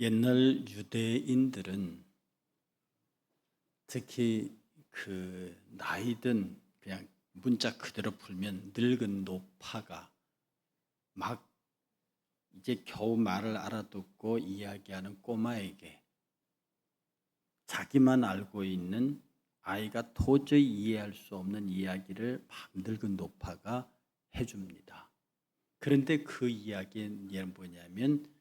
옛날 유대인들은 특히 그 나이든 그냥 문자 그대로 풀면 늙은 노파가 막 이제 겨우 말을 알아듣고 이야기하는 꼬마에게 자기만 알고 있는 아이가 도저히 이해할 수 없는 이야기를 막 늙은 노파가 해줍니다. 그런데 그 이야기는 뭐냐면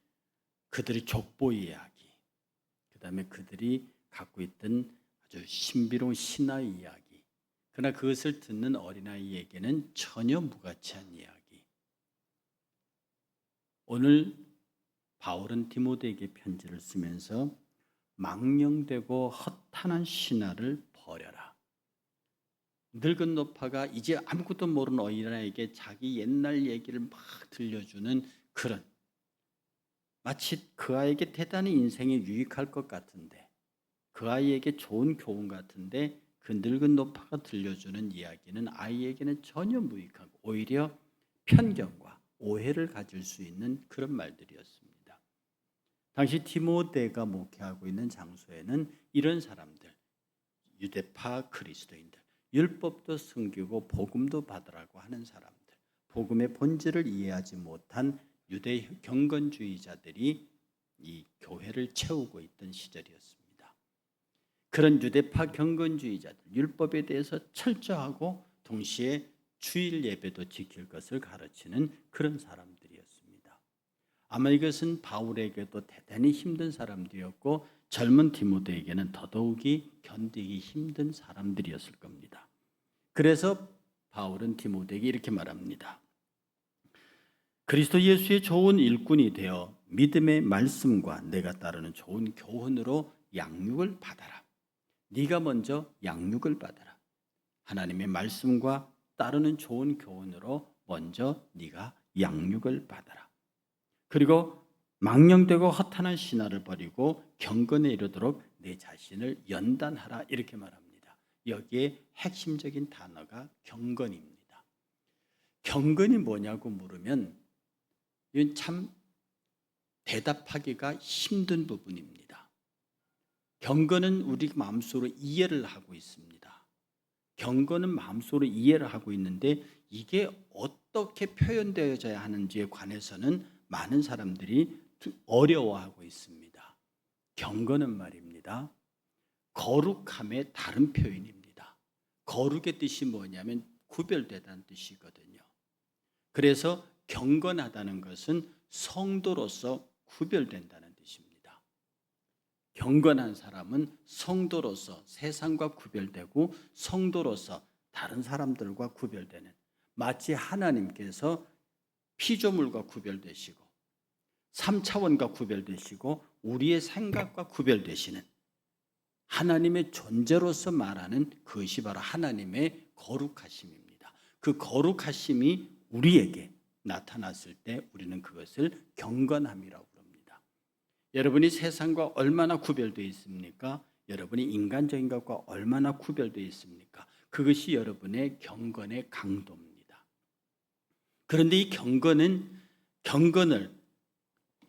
그들의 족보 이야기, 그 다음에 그들이 갖고 있던 아주 신비로운 신화 이야기. 그러나 그것을 듣는 어린아이에게는 전혀 무가치한 이야기. 오늘 바울은 디모데에게 편지를 쓰면서 망령되고 허탄한 신화를 버려라. 늙은 노파가 이제 아무것도 모르는 어린아이에게 자기 옛날 얘기를 막 들려주는 그런 마치 그 아이에게 대단히 인생에 유익할 것 같은데 그 아이에게 좋은 교훈 같은데 그 늙은 노파가 들려주는 이야기는 아이에게는 전혀 무익하고 오히려 편견과 오해를 가질 수 있는 그런 말들이었습니다. 당시 디모데가 목회하고 있는 장소에는 이런 사람들, 유대파 그리스도인들, 율법도 숨기고 복음도 받으라고 하는 사람들, 복음의 본질을 이해하지 못한 유대 경건주의자들이 이 교회를 채우고 있던 시절이었습니다. 그런 유대파 경건주의자들, 율법에 대해서 철저하고 동시에 주일 예배도 지킬 것을 가르치는 그런 사람들이었습니다. 아마 이것은 바울에게도 대단히 힘든 사람들이었고 젊은 디모데에게는 더더욱이 견디기 힘든 사람들이었을 겁니다. 그래서 바울은 디모데에게 이렇게 말합니다. 그리스도 예수의 좋은 일꾼이 되어 믿음의 말씀과 내가 따르는 좋은 교훈으로 양육을 받아라. 네가 먼저 양육을 받아라. 하나님의 말씀과 따르는 좋은 교훈으로 먼저 네가 양육을 받아라. 그리고 망령되고 허탄한 신화를 버리고 경건에 이르도록 내 자신을 연단하라 이렇게 말합니다. 여기에 핵심적인 단어가 경건입니다. 경건이 뭐냐고 물으면 이건 참 대답하기가 힘든 부분입니다. 경건은 우리 마음속으로 이해를 하고 있습니다. 경건은 마음속으로 이해를 하고 있는데 이게 어떻게 표현되어져야 하는지에 관해서는 많은 사람들이 어려워하고 있습니다. 경건은 말입니다. 거룩함의 다른 표현입니다. 거룩의 뜻이 뭐냐면 구별되다는 뜻이거든요. 그래서 경건하다는 것은 성도로서 구별된다는 뜻입니다. 경건한 사람은 성도로서 세상과 구별되고 성도로서 다른 사람들과 구별되는 마치 하나님께서 피조물과 구별되시고 3차원과 구별되시고 우리의 생각과 구별되시는 하나님의 존재로서 말하는 그것이 바로 하나님의 거룩하심입니다. 그 거룩하심이 우리에게 나타났을 때 우리는 그것을 경건함이라고 부릅니다. 여러분이 세상과 얼마나 구별되어 있습니까? 여러분이 인간적인 것과 얼마나 구별되어 있습니까? 그것이 여러분의 경건의 강도입니다. 그런데 이 경건은 경건을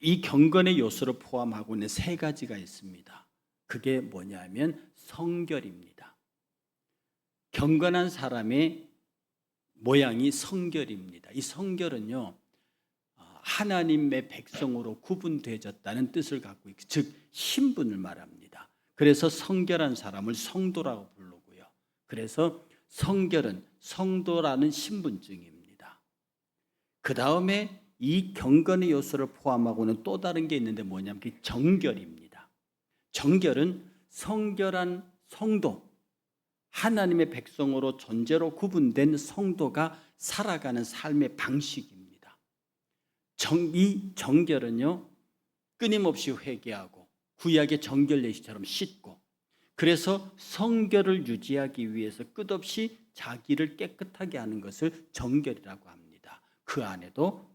이 경건의 요소를 포함하고 있는 세 가지가 있습니다. 그게 뭐냐면 성결입니다. 경건한 사람의 모양이 성결입니다. 이 성결은요, 어, 하나님의 백성으로 구분되어졌다는 뜻을 갖고 있고, 즉, 신분을 말합니다. 그래서 성결한 사람을 성도라고 부르고요. 그래서 성결은 성도라는 신분증입니다. 그 다음에 이 경건의 요소를 포함하고는 또 다른 게 있는데 뭐냐면 그 정결입니다. 정결은 성결한 성도, 하나님의 백성으로 존재로 구분된 성도가 살아가는 삶의 방식입니다. 정, 이 정결은요, 끊임없이 회개하고 구약의 정결 예시처럼 씻고 그래서 성결을 유지하기 위해서 끝없이 자기를 깨끗하게 하는 것을 정결이라고 합니다. 그 안에도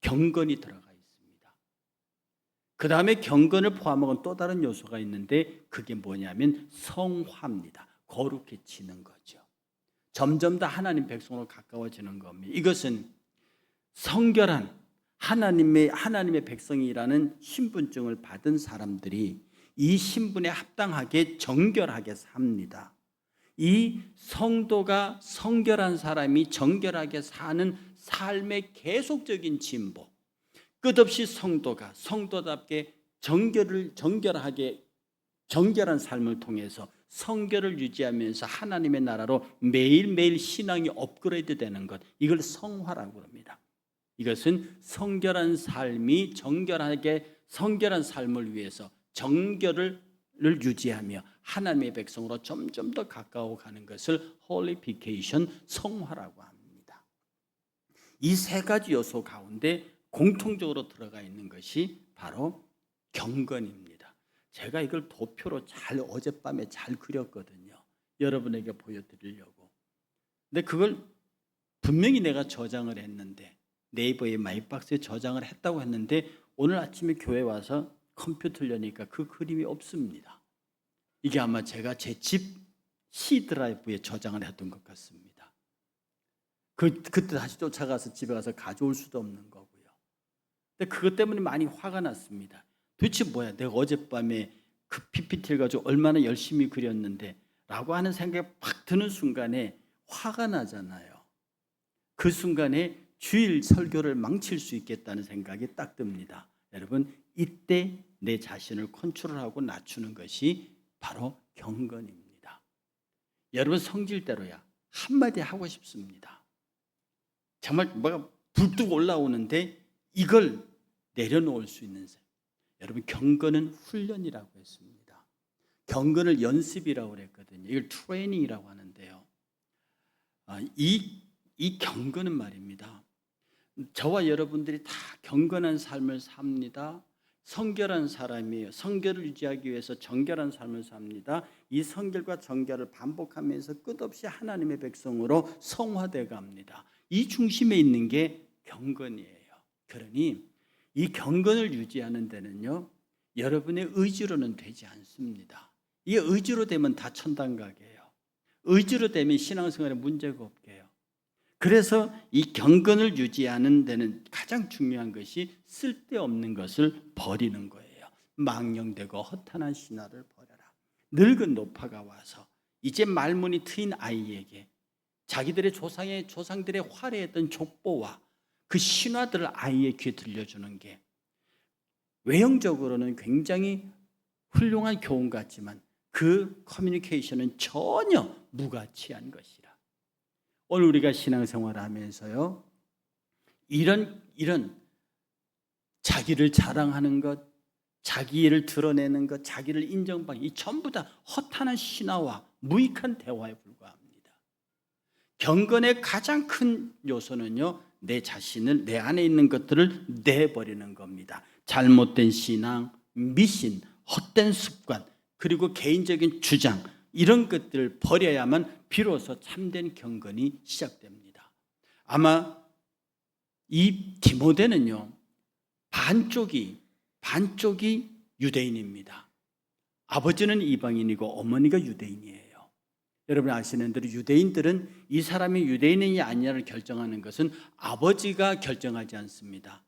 경건이 들어가 있습니다. 그 다음에 경건을 포함한 또 다른 요소가 있는데 그게 뭐냐면 성화입니다. 거룩해지는 거죠. 점점 더 하나님 백성으로 가까워지는 겁니다. 이것은 성결한 하나님의 하나님의 백성이라는 신분증을 받은 사람들이 이 신분에 합당하게 정결하게 삽니다. 이 성도가 성결한 사람이 정결하게 사는 삶의 계속적인 진보. 끝없이 성도가 성도답게 정결을 정결하게 정결한 삶을 통해서 성결을 유지하면서 하나님의 나라로 매일매일 신앙이 업그레이드 되는 것. 이걸 성화라고 합니다. 이것은 성결한 삶이 정결하게 성결한 삶을 위해서 정결을 유지하며 하나님의 백성으로 점점 더 가까워 가는 것을 홀리피케이션 성화라고 합니다. 이 세 가지 요소 가운데 공통적으로 들어가 있는 것이 바로 경건입니다. 제가 이걸 도표로 잘 어젯밤에 잘 그렸거든요. 여러분에게 보여드리려고. 근데 그걸 분명히 내가 저장을 했는데 네이버에 마이박스에 저장을 했다고 했는데 오늘 아침에 교회 와서 컴퓨터를 여니까 그 그림이 없습니다. 이게 아마 제가 제 집 C 드라이브에 저장을 했던 것 같습니다. 그 그때 다시 쫓아가서 집에 가서 가져올 수도 없는 거고요. 근데 그것 때문에 많이 화가 났습니다. 도대체 뭐야? 내가 어젯밤에 그 PPT를 가지고 얼마나 열심히 그렸는데 라고 하는 생각이 팍 드는 순간에 화가 나잖아요. 그 순간에 주일 설교를 망칠 수 있겠다는 생각이 딱 듭니다. 여러분, 이때 내 자신을 컨트롤하고 낮추는 것이 바로 경건입니다. 여러분 성질대로야 한마디 하고 싶습니다. 정말 뭐가 불뚝 올라오는데 이걸 내려놓을 수 있는 생. 여러분 경건은 훈련이라고 했습니다. 경건을 연습이라고 그랬거든요. 이걸 트레이닝이라고 하는데요. 아, 이, 이 경건은 말입니다. 저와 여러분들이 다 경건한 삶을 삽니다. 성결한 사람이에요. 성결을 유지하기 위해서 정결한 삶을 삽니다. 이 성결과 정결을 반복하면서 끝없이 하나님의 백성으로 성화돼 갑니다. 이 중심에 있는 게 경건이에요. 그러니 이 경건을 유지하는 데는요. 여러분의 의지로는 되지 않습니다. 이 의지로 되면 다 천당각이에요. 의지로 되면 신앙생활에 문제가 없게 해요. 그래서 이 경건을 유지하는 데는 가장 중요한 것이 쓸데없는 것을 버리는 거예요. 망령되고 허탄한 신화를 버려라. 늙은 노파가 와서 이제 말문이 트인 아이에게 자기들의 조상의 조상들의 화려했던 족보와 그 신화들을 아이의 귀에 들려주는 게 외형적으로는 굉장히 훌륭한 교훈 같지만 그 커뮤니케이션은 전혀 무가치한 것이라. 오늘 우리가 신앙생활을 하면서요. 이런 이런 자기를 자랑하는 것, 자기를 드러내는 것, 자기를 인정받기 이 전부 다 허탄한 신화와 무익한 대화에 불과합니다. 경건의 가장 큰 요소는요. 내 자신을 내 안에 있는 것들을 내버리는 겁니다. 잘못된 신앙, 미신, 헛된 습관, 그리고 개인적인 주장 이런 것들을 버려야만 비로소 참된 경건이 시작됩니다. 아마 이 디모데는요, 반쪽이, 반쪽이 유대인입니다. 아버지는 이방인이고 어머니가 유대인이에요. 여러분 아시는 대로 유대인들은 이 사람이 유대인이 아니냐를 결정하는 것은 아버지가 결정하지 않습니다.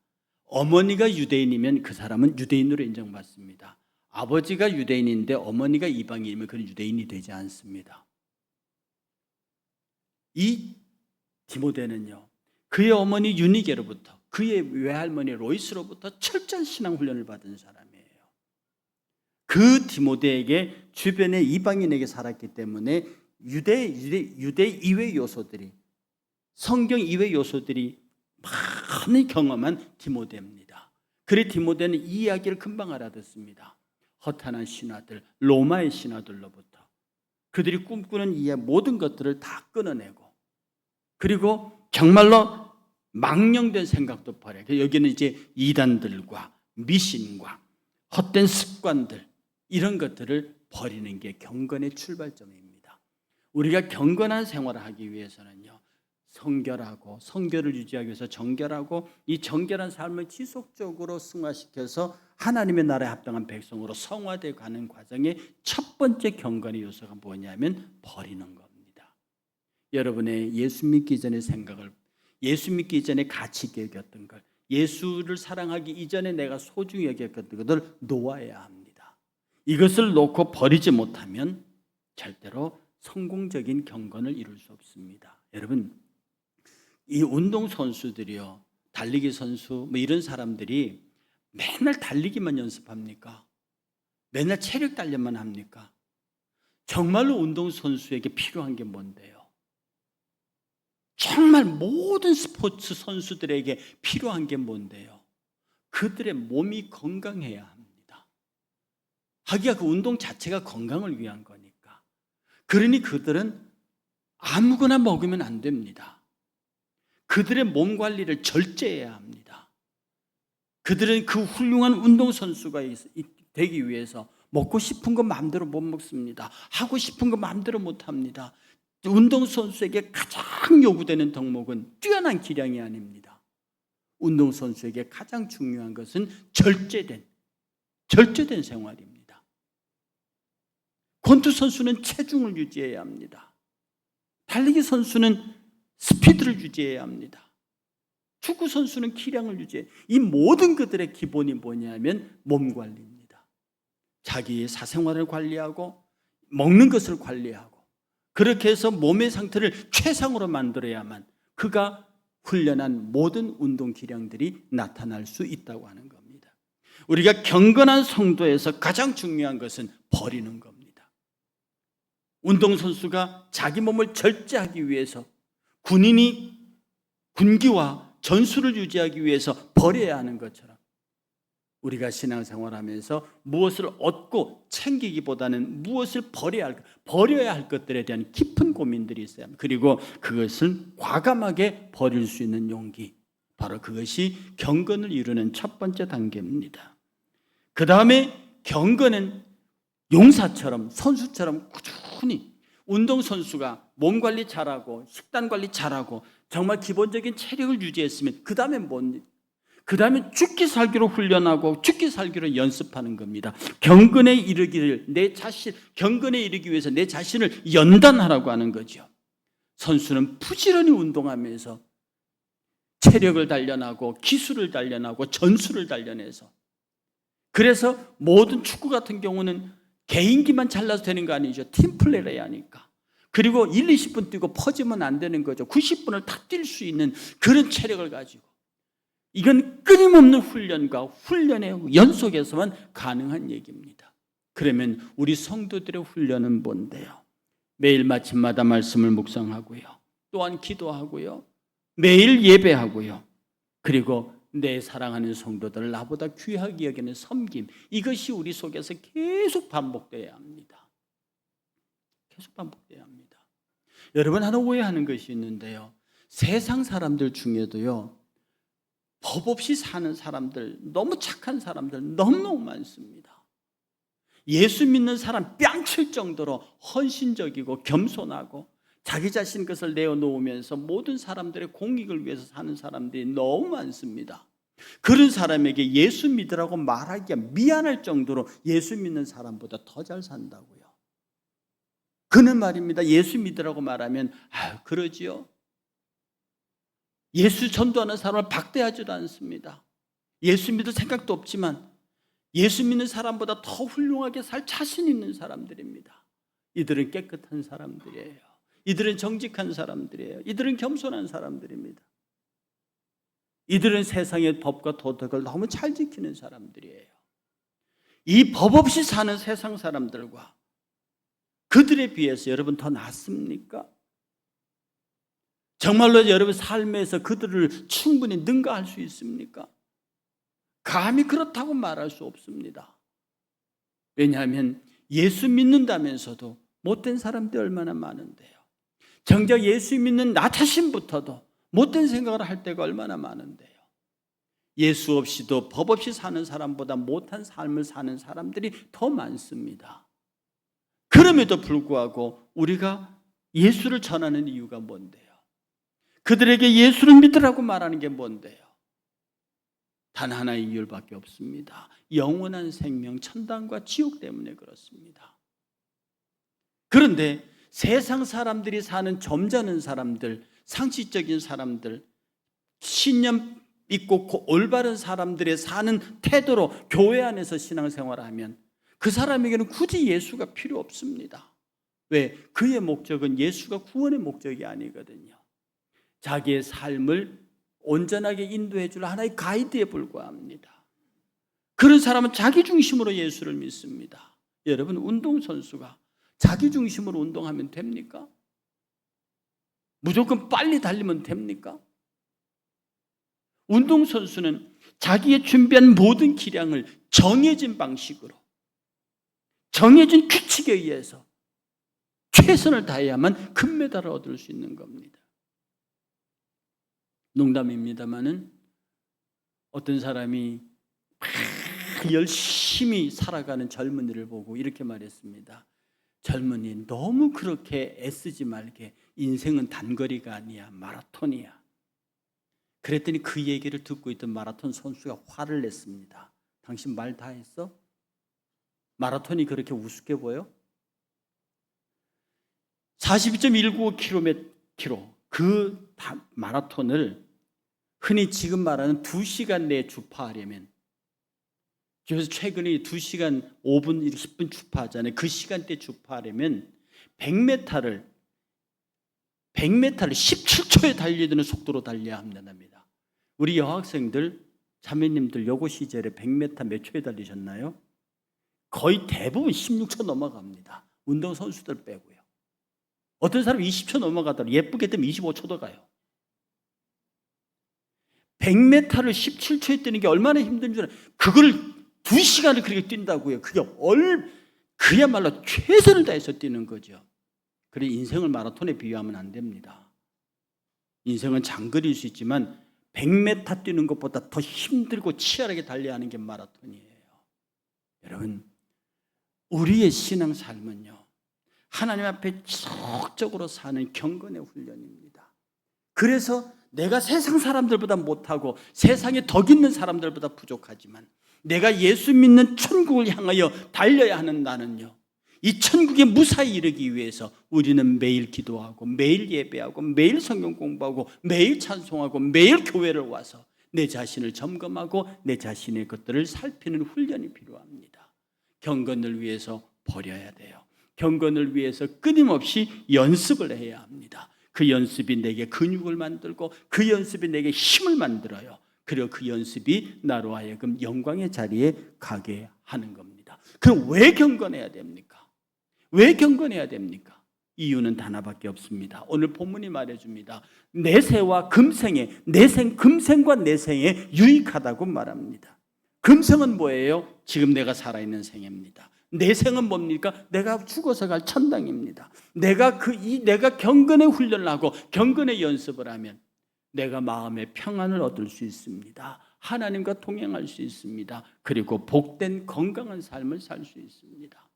어머니가 유대인이면 그 사람은 유대인으로 인정받습니다. 아버지가 유대인인데 어머니가 이방인이면 그는 유대인이 되지 않습니다. 이 디모데는요. 그의 어머니 유니게로부터 그의 외할머니 로이스로부터 철저한 신앙 훈련을 받은 사람이에요. 그 디모데에게 주변의 이방인에게 살았기 때문에 유대 유대 유대 이외 요소들이 성경 이외 요소들이 많이 경험한 디모데입니다. 그래 디모데는 이 이야기를 금방 알아듣습니다. 허탄한 신화들, 로마의 신화들로부터 그들이 꿈꾸는 이 모든 것들을 다 끊어내고 그리고 정말로 망령된 생각도 버려. 여기는 이제 이단들과 미신과 헛된 습관들 이런 것들을 버리는 게 경건의 출발점입니다. 우리가 경건한 생활을 하기 위해서는요. 성결하고 성결을 유지하기 위해서 정결하고 이 정결한 삶을 지속적으로 승화시켜서 하나님의 나라에 합당한 백성으로 성화되어 가는 과정의 첫 번째 경건의 요소가 뭐냐면 버리는 것. 여러분의 예수 믿기 전의 생각을 예수 믿기 전에 가치 계획이었던 걸 예수를 사랑하기 이전에 내가 소중히 여겼던 것을 놓아야 합니다. 이것을 놓고 버리지 못하면 절대로 성공적인 경건을 이룰 수 없습니다. 여러분, 이 운동 선수들이요, 달리기 선수, 뭐 이런 사람들이 맨날 달리기만 연습합니까? 맨날 체력 단련만 합니까? 정말로 운동 선수에게 필요한 게 뭔데요? 정말 모든 스포츠 선수들에게 필요한 게 뭔데요? 그들의 몸이 건강해야 합니다. 하기야 그 운동 자체가 건강을 위한 거니까. 그러니 그들은 아무거나 먹으면 안 됩니다. 그들의 몸 관리를 절제해야 합니다. 그들은 그 훌륭한 운동선수가 되기 위해서 먹고 싶은 거 마음대로 못 먹습니다. 하고 싶은 거 마음대로 못 합니다. 운동선수에게 가장 요구되는 덕목은 뛰어난 기량이 아닙니다. 운동선수에게 가장 중요한 것은 절제된, 절제된 생활입니다. 권투 선수는 체중을 유지해야 합니다. 달리기 선수는 스피드를 유지해야 합니다. 축구 선수는 기량을 유지해. 이 모든 것들의 기본이 뭐냐면 몸 관리입니다. 자기의 사생활을 관리하고 먹는 것을 관리하고 그렇게 해서 몸의 상태를 최상으로 만들어야만 그가 훈련한 모든 운동 기량들이 나타날 수 있다고 하는 겁니다. 우리가 경건한 성도에서 가장 중요한 것은 버리는 겁니다. 운동선수가 자기 몸을 절제하기 위해서 군인이 군기와 전술을 유지하기 위해서 버려야 하는 것처럼 우리가 신앙생활하면서 무엇을 얻고 챙기기보다는 무엇을 버려야 할 버려야 할 것들에 대한 깊은 고민들이 있어요. 그리고 그것을 과감하게 버릴 수 있는 용기. 바로 그것이 경건을 이루는 첫 번째 단계입니다. 그 다음에 경건은 용사처럼 선수처럼 꾸준히 운동 선수가 몸 관리 잘하고 식단 관리 잘하고 정말 기본적인 체력을 유지했으면 그 다음에 뭔? 그 다음에 죽기 살기로 훈련하고 죽기 살기로 연습하는 겁니다. 경건에 이르기를 내 자신 경건에 이르기 위해서 내 자신을 연단하라고 하는 거죠. 선수는 부지런히 운동하면서 체력을 단련하고 기술을 단련하고 전술을 단련해서 그래서 모든 축구 같은 경우는 개인기만 잘라서 되는 거 아니죠. 팀플레이를 해야 하니까. 그리고 1, 20분 뛰고 퍼지면 안 되는 거죠. 90분을 다 뛸 수 있는 그런 체력을 가지고. 이건 끊임없는 훈련과 훈련의 연속에서만 가능한 얘기입니다. 그러면 우리 성도들의 훈련은 뭔데요? 매일 마침마다 말씀을 묵상하고요. 또한 기도하고요. 매일 예배하고요. 그리고 내 사랑하는 성도들을 나보다 귀하게 여기는 섬김. 이것이 우리 속에서 계속 반복되어야 합니다. 계속 반복되어야 합니다. 여러분 하나 오해하는 것이 있는데요. 세상 사람들 중에도요. 법 없이 사는 사람들, 너무 착한 사람들 너무너무 많습니다. 예수 믿는 사람 뺨칠 정도로 헌신적이고 겸손하고 자기 자신 것을 내어놓으면서 모든 사람들의 공익을 위해서 사는 사람들이 너무 많습니다. 그런 사람에게 예수 믿으라고 말하기가 미안할 정도로 예수 믿는 사람보다 더 잘 산다고요. 그는 말입니다. 예수 믿으라고 말하면 아, 그러지요. 예수 전도하는 사람을 박대하지도 않습니다. 예수 믿을 생각도 없지만 예수 믿는 사람보다 더 훌륭하게 살 자신 있는 사람들입니다. 이들은 깨끗한 사람들이에요. 이들은 정직한 사람들이에요. 이들은 겸손한 사람들입니다. 이들은 세상의 법과 도덕을 너무 잘 지키는 사람들이에요. 이 법 없이 사는 세상 사람들과 그들에 비해서 여러분 더 낫습니까? 정말로 여러분 삶에서 그들을 충분히 능가할 수 있습니까? 감히 그렇다고 말할 수 없습니다. 왜냐하면 예수 믿는다면서도 못된 사람들이 얼마나 많은데요. 정작 예수 믿는 나 자신부터도 못된 생각을 할 때가 얼마나 많은데요. 예수 없이도 법 없이 사는 사람보다 못한 삶을 사는 사람들이 더 많습니다. 그럼에도 불구하고 우리가 예수를 전하는 이유가 뭔데요? 그들에게 예수를 믿으라고 말하는 게 뭔데요? 단 하나의 이유밖에 없습니다. 영원한 생명, 천당과 지옥 때문에 그렇습니다. 그런데 세상 사람들이 사는 점잖은 사람들, 상식적인 사람들, 신념 있고 고- 올바른 사람들의 사는 태도로 교회 안에서 신앙생활을 하면 그 사람에게는 굳이 예수가 필요 없습니다. 왜? 그의 목적은 예수가 구원의 목적이 아니거든요. 자기의 삶을 온전하게 인도해 줄 하나의 가이드에 불과합니다. 그런 사람은 자기 중심으로 예수를 믿습니다. 여러분 운동선수가 자기 중심으로 운동하면 됩니까? 무조건 빨리 달리면 됩니까? 운동선수는 자기의 준비한 모든 기량을 정해진 방식으로 정해진 규칙에 의해서 최선을 다해야만 금메달을 얻을 수 있는 겁니다. 농담입니다만은 어떤 사람이 막 열심히 살아가는 젊은이를 보고 이렇게 말했습니다. 젊은이 너무 그렇게 애쓰지 말게 인생은 단거리가 아니야 마라톤이야. 그랬더니 그 얘기를 듣고 있던 마라톤 선수가 화를 냈습니다. 당신 말 다 했어? 마라톤이 그렇게 우습게 보여? 42.195km 그 다- 마라톤을 흔히 지금 말하는 2시간 내에 주파하려면 그래서 최근에 2시간 5분, 10분 주파하잖아요. 그 시간대 주파하려면 100m를 100m를 17초에 달리는 속도로 달려야 합니다. 우리 여학생들, 자매님들 여고 시절에 100m 몇 초에 달리셨나요? 거의 대부분 16초 넘어갑니다. 운동 선수들 빼고요. 어떤 사람은 20초 넘어가더라도 예쁘게 되면 25초도 가요. 100m를 17초에 뛰는 게 얼마나 힘든 줄 알아요. 그걸 2시간을 그렇게 뛴다고요. 그게 얼 그야말로 최선을 다해서 뛰는 거죠. 그래 인생을 마라톤에 비유하면 안 됩니다. 인생은 장거리일 수 있지만 100m 뛰는 것보다 더 힘들고 치열하게 달려야 하는 게 마라톤이에요. 여러분, 우리의 신앙 삶은요. 하나님 앞에 지속적으로 사는 경건의 훈련입니다. 그래서 내가 세상 사람들보다 못하고 세상에 덕 있는 사람들보다 부족하지만 내가 예수 믿는 천국을 향하여 달려야 하는 나는요. 이 천국에 무사히 이르기 위해서 우리는 매일 기도하고 매일 예배하고 매일 성경 공부하고 매일 찬송하고 매일 교회를 와서 내 자신을 점검하고 내 자신의 것들을 살피는 훈련이 필요합니다. 경건을 위해서 버려야 돼요. 경건을 위해서 끊임없이 연습을 해야 합니다. 그 연습이 내게 근육을 만들고 그 연습이 내게 힘을 만들어요. 그리고 그 연습이 나로 하여금 영광의 자리에 가게 하는 겁니다. 그럼 왜 경건해야 됩니까? 왜 경건해야 됩니까? 이유는 하나밖에 없습니다. 오늘 본문이 말해줍니다. 내세와 금생에 내생 금생과 내생에 유익하다고 말합니다. 금생은 뭐예요? 지금 내가 살아있는 생입니다. 내생은 뭡니까? 내가 죽어서 갈 천당입니다. 내가 그 이 내가 경건의 훈련을 하고 경건의 연습을 하면 내가 마음의 평안을 얻을 수 있습니다. 하나님과 동행할 수 있습니다. 그리고 복된 건강한 삶을 살 수 있습니다.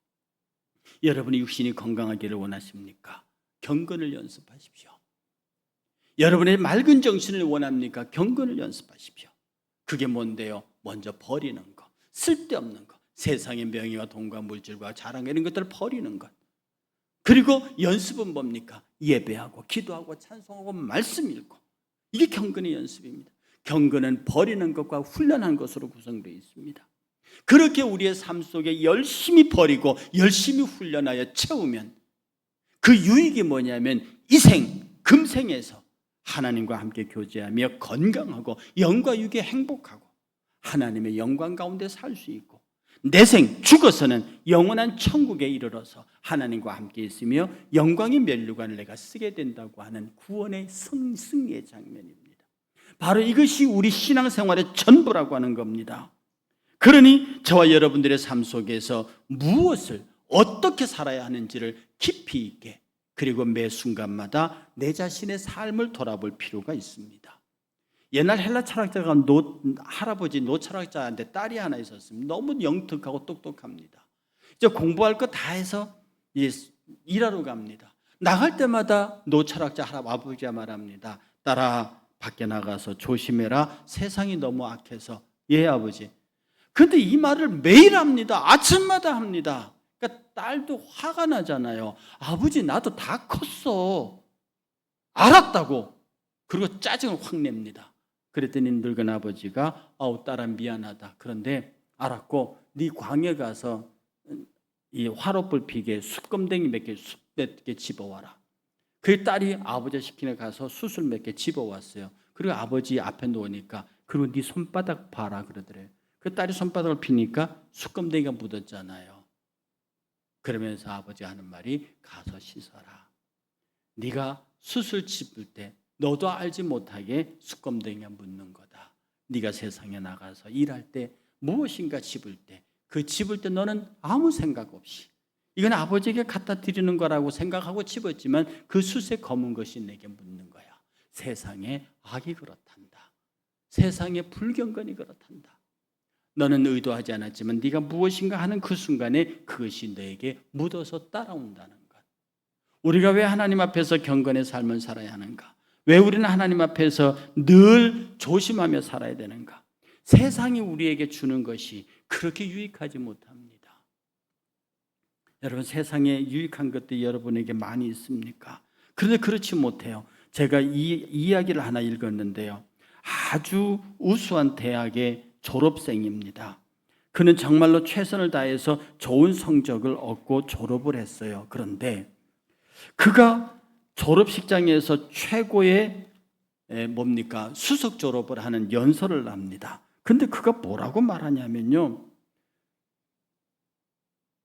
여러분이 육신이 건강하기를 원하십니까? 경건을 연습하십시오. 여러분의 맑은 정신을 원합니까? 경건을 연습하십시오. 그게 뭔데요? 먼저 버리는 것, 쓸데없는 것, 세상의 명예와 돈과 물질과 자랑 이런 것들을 버리는 것. 그리고 연습은 뭡니까? 예배하고 기도하고 찬송하고 말씀 읽고 이게 경건의 연습입니다. 경건은 버리는 것과 훈련한 것으로 구성되어 있습니다. 그렇게 우리의 삶 속에 열심히 버리고 열심히 훈련하여 채우면 그 유익이 뭐냐면 이생, 금생에서 하나님과 함께 교제하며 건강하고 영과 육에 행복하고 하나님의 영광 가운데 살 수 있고 내생 죽어서는 영원한 천국에 이르러서 하나님과 함께 있으며 영광의 면류관을 내가 쓰게 된다고 하는 구원의 승, 승리의 장면입니다. 바로 이것이 우리 신앙생활의 전부라고 하는 겁니다. 그러니 저와 여러분들의 삶 속에서 무엇을 어떻게 살아야 하는지를 깊이 있게 그리고 매 순간마다 내 자신의 삶을 돌아볼 필요가 있습니다. 옛날 헬라 철학자가 노, 할아버지 노 철학자한테 딸이 하나 있었습니다. 너무 영특하고 똑똑합니다. 이제 공부할 거 다 해서 이제 일하러 갑니다. 나갈 때마다 노 철학자 할아버지가 말합니다. 딸아 밖에 나가서 조심해라. 세상이 너무 악해서 예 아버지. 근데 이 말을 매일 합니다. 아침마다 합니다. 그러니까 딸도 화가 나잖아요. 아버지 나도 다 컸어. 알았다고. 그리고 짜증을 확 냅니다. 그랬더니 늙은 아버지가 아우 딸아 미안하다. 그런데 알았고 네 광에 가서 이 화롯불 피게 숯검댕이 몇 개, 숯몇 개 집어와라. 그 딸이 아버지 시키는 가서 숯을 몇개 집어왔어요. 그리고 아버지 앞에 놓으니까 그리고 네 손바닥 봐라 그러더래요. 그 딸이 손바닥을 피니까 숯검댕이가 묻었잖아요. 그러면서 아버지가 하는 말이 가서 씻어라. 네가 숯을 집을 때 너도 알지 못하게 숯검댕이가 묻는 거다. 네가 세상에 나가서 일할 때 무엇인가 집을 때 그 집을 때 너는 아무 생각 없이 이건 아버지에게 갖다 드리는 거라고 생각하고 집었지만 그 숯에 검은 것이 내게 묻는 거야. 세상에 악이 그렇단다. 세상에 불경건이 그렇단다. 너는 의도하지 않았지만 네가 무엇인가 하는 그 순간에 그것이 너에게 묻어서 따라온다는 것. 우리가 왜 하나님 앞에서 경건의 삶을 살아야 하는가? 왜 우리는 하나님 앞에서 늘 조심하며 살아야 되는가? 세상이 우리에게 주는 것이 그렇게 유익하지 못합니다. 여러분 세상에 유익한 것들이 여러분에게 많이 있습니까? 그런데 그렇지 못해요. 제가 이 이야기를 하나 읽었는데요. 아주 우수한 대학의 졸업생입니다. 그는 정말로 최선을 다해서 좋은 성적을 얻고 졸업을 했어요. 그런데 그가 졸업식장에서 최고의 에, 뭡니까 수석 졸업을 하는 연설을 합니다. 근데 그가 뭐라고 말하냐면요.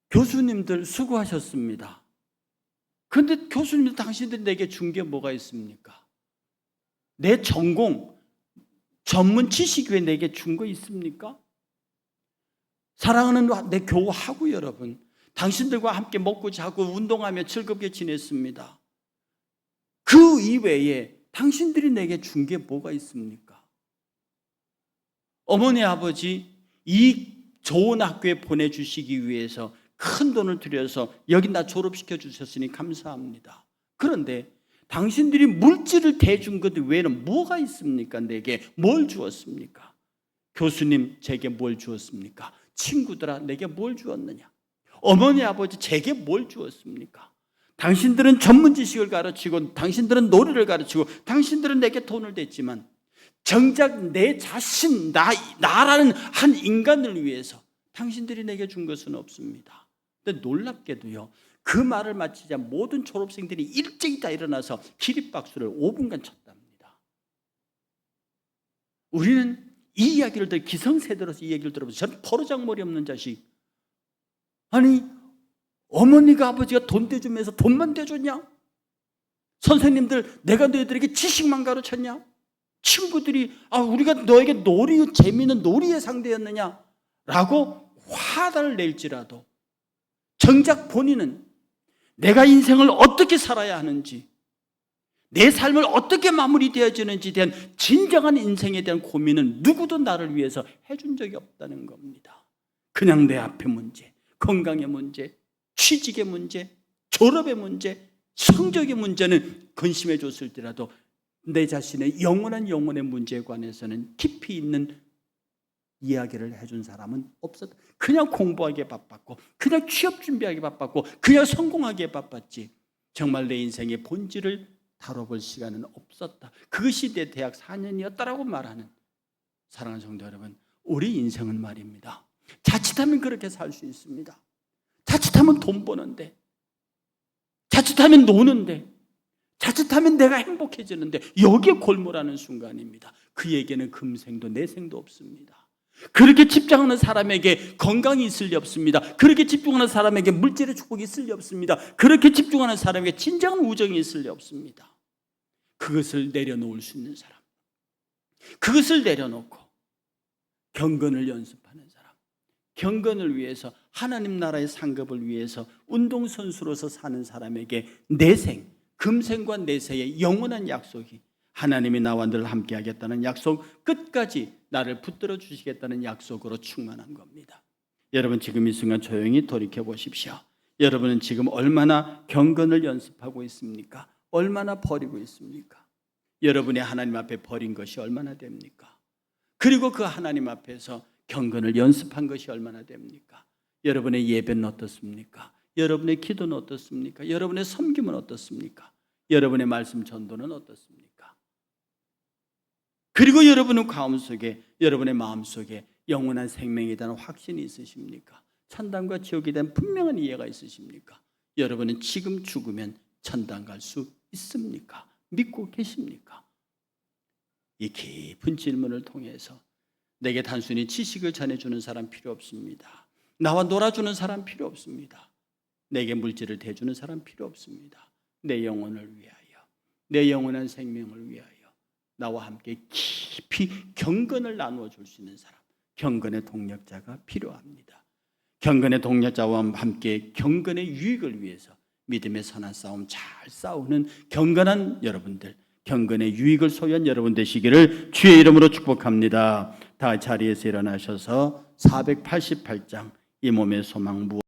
교수님들 수고하셨습니다. 근데 교수님들 당신들 내게 준 게 뭐가 있습니까? 내 전공, 전문 지식 외에 내게 준 거 있습니까? 사랑하는 내 교우하고 여러분, 당신들과 함께 먹고 자고 운동하며 즐겁게 지냈습니다. 그 이외에 당신들이 내게 준 게 뭐가 있습니까? 어머니 아버지 이 좋은 학교에 보내주시기 위해서 큰 돈을 들여서 여기 나 졸업시켜 주셨으니 감사합니다. 그런데 당신들이 물질을 대준 것 외에는 뭐가 있습니까? 내게 뭘 주었습니까? 교수님 제게 뭘 주었습니까? 친구들아 내게 뭘 주었느냐? 어머니 아버지 제게 뭘 주었습니까? 당신들은 전문 지식을 가르치고 당신들은 노래를 가르치고 당신들은 내게 돈을 댔지만 정작 내 자신 나 나라는 한 인간을 위해서 당신들이 내게 준 것은 없습니다. 근데 놀랍게도요. 그 말을 마치자 모든 졸업생들이 일찍 다 일어나서 기립박수를 5분간 쳤답니다. 우리는 이 이야기를 들 기성세대로서 이 얘기를 들어보면 전 버르장머리 없는 자식. 아니 어머니가 아버지가 돈 대주면서 돈만 대줬냐? 선생님들 내가 너희들에게 지식만 가르쳤냐? 친구들이 아 우리가 너에게 놀이 재미있는 놀이의 상대였느냐? 라고 화를 낼지라도 정작 본인은 내가 인생을 어떻게 살아야 하는지 내 삶을 어떻게 마무리되어지는지에 대한 진정한 인생에 대한 고민은 누구도 나를 위해서 해준 적이 없다는 겁니다. 그냥 내 앞의 문제, 건강의 문제, 취직의 문제, 졸업의 문제, 성적의 문제는 근심해 줬을지라도 내 자신의 영원한 영혼의 문제에 관해서는 깊이 있는 이야기를 해준 사람은 없었다. 그냥 공부하기에 바빴고, 그냥 취업 준비하기에 바빴고, 그냥 성공하기에 바빴지. 정말 내 인생의 본질을 다뤄볼 시간은 없었다. 그것이 내 대학 4년이었다라고 말하는 사랑하는 성도 여러분, 우리 인생은 말입니다. 자칫하면 그렇게 살 수 있습니다. 자칫하면 돈 버는데, 자칫하면 노는데, 자칫하면 내가 행복해지는데, 여기에 골몰하는 순간입니다. 그에게는 금생도 내생도 없습니다. 그렇게 집중하는 사람에게 건강이 있을 리 없습니다. 그렇게 집중하는 사람에게 물질의 축복이 있을 리 없습니다. 그렇게 집중하는 사람에게 진정한 우정이 있을 리 없습니다. 그것을 내려놓을 수 있는 사람. 그것을 내려놓고 경건을 연습하는. 경건을 위해서 하나님 나라의 상급을 위해서 운동선수로서 사는 사람에게 내생, 금생과 내세의 영원한 약속이 하나님이 나와 늘 함께 하겠다는 약속 끝까지 나를 붙들어 주시겠다는 약속으로 충만한 겁니다. 여러분 지금 이 순간 조용히 돌이켜 보십시오. 여러분은 지금 얼마나 경건을 연습하고 있습니까? 얼마나 버리고 있습니까? 여러분이 하나님 앞에 버린 것이 얼마나 됩니까? 그리고 그 하나님 앞에서 경건을 연습한 것이 얼마나 됩니까? 여러분의 예배는 어떻습니까? 여러분의 기도는 어떻습니까? 여러분의 섬김은 어떻습니까? 여러분의 말씀 전도는 어떻습니까? 그리고 여러분은 가움 속에 여러분의 마음 속에 영원한 대한 확신이 있으십니까? 천당과 지옥에 대한 분명한 이해가 있으십니까? 여러분은 지금 죽으면 천당 갈 수 있습니까? 믿고 계십니까? 이 깊은 질문을 통해서 내게 단순히 지식을 전해주는 사람 필요 없습니다. 나와 놀아주는 사람 필요 없습니다. 내게 물질을 대주는 사람 필요 없습니다. 내 영혼을 위하여, 내 영원한 생명을 위하여 나와 함께 깊이 경건을 나누어 줄 수 있는 사람, 경건의 동력자가 필요합니다. 경건의 동력자와 함께 경건의 유익을 위해서 믿음의 선한 싸움 잘 싸우는 경건한 여러분들, 경건의 유익을 소유한 여러분 되시기를 주의 이름으로 축복합니다. 다 자리에서 일어나셔서 488장 이 몸의 소망 무